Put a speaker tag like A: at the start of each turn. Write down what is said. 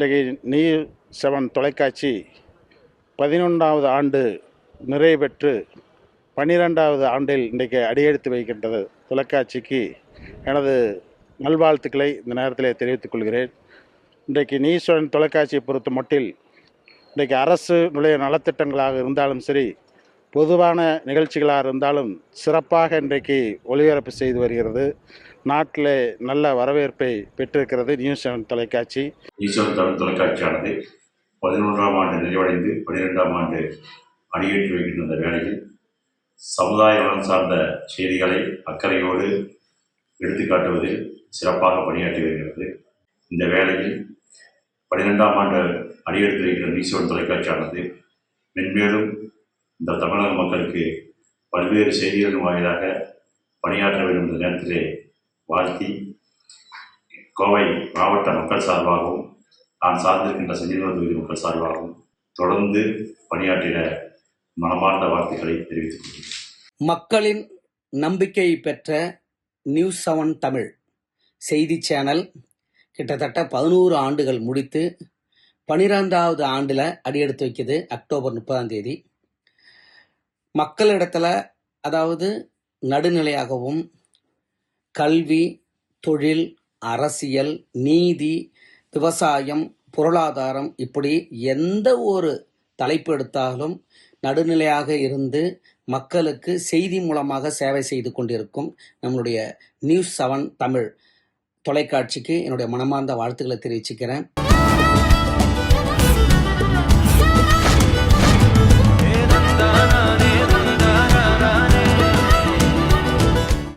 A: இன்றைக்கு நீர் செவன் தொலைக்காட்சி பதினொன்றாவது ஆண்டு நிறைவு பெற்று பன்னிரெண்டாவது ஆண்டில் இன்றைக்கு அடியெடுத்து வைக்கின்றது தொலைக்காட்சிக்கு எனது நல்வாழ்த்துக்களை இந்த நேரத்தில் தெரிவித்துக் கொள்கிறேன். இன்றைக்கு நீஸ்வரன் தொலைக்காட்சியை பொறுத்த மட்டில் இன்றைக்கு நுழைய நலத்திட்டங்களாக இருந்தாலும் சரி பொதுவான நிகழ்ச்சிகளாக இருந்தாலும் சிறப்பாக இன்றைக்கு ஒளிபரப்பு செய்து வருகிறது. நாட்டில் நல்ல வரவேற்பை பெற்றிருக்கிறது நியூஸ் செவன் தொலைக்காட்சி.
B: ஈஸ்வரன் தமிழ் தொலைக்காட்சியானது பதினொன்றாம் ஆண்டு நிறைவடைந்து பன்னிரெண்டாம் ஆண்டு அடியேற்றி வைக்கின்ற இந்த வேளையில் சமுதாய நலன் சார்ந்த செய்திகளை அக்கறையோடு எடுத்துக்காட்டுவதில் சிறப்பாக பணியாற்றி வருகிறது. இந்த வேளையில் பன்னிரெண்டாம் ஆண்டு அடியெடுத்து வைக்கின்ற ஈஸ்வரன் தொலைக்காட்சியானது மென்மேலும் இந்த தமிழக மக்களுக்கு பல்வேறு செய்திகளின் வாயிலாக பணியாற்ற வேண்டும் என்ற நேரத்திலே வாழ்த்தி கோவை மாவட்ட மக்கள் சார்பாகவும் நான் சார்ந்திருக்கின்ற செஞ்சிலுவர் தொகுதி மக்கள் சார்பாகவும் தொடர்ந்து பணியாற்றிட மனமார்ந்த வார்த்தைகளை தெரிவித்துக் கொள்கிறேன்.
C: மக்களின் நம்பிக்கை பெற்ற நியூஸ் செவன் தமிழ் செய்தி சேனல் கிட்டத்தட்ட பதினோரு ஆண்டுகள் முடித்து பனிரெண்டாவது ஆண்டில் அடியெடுத்து வைக்கிது அக்டோபர் முப்பதாம் தேதி. மக்களிடத்தில் அதாவது நடுநிலையாகவும் கல்வி தொழில் அரசியல் நீதி விவசாயம் பொருளாதாரம் இப்படி எந்த ஒரு தலைப்பு எடுத்தாலும் நடுநிலையாக இருந்து மக்களுக்கு செய்தி மூலமாக சேவை செய்து கொண்டிருக்கும் நம்மளுடைய நியூஸ் செவன் தமிழ் தொலைக்காட்சிக்கு என்னுடைய மனமார்ந்த வாழ்த்துக்களை தெரிவிச்சுக்கிறேன்.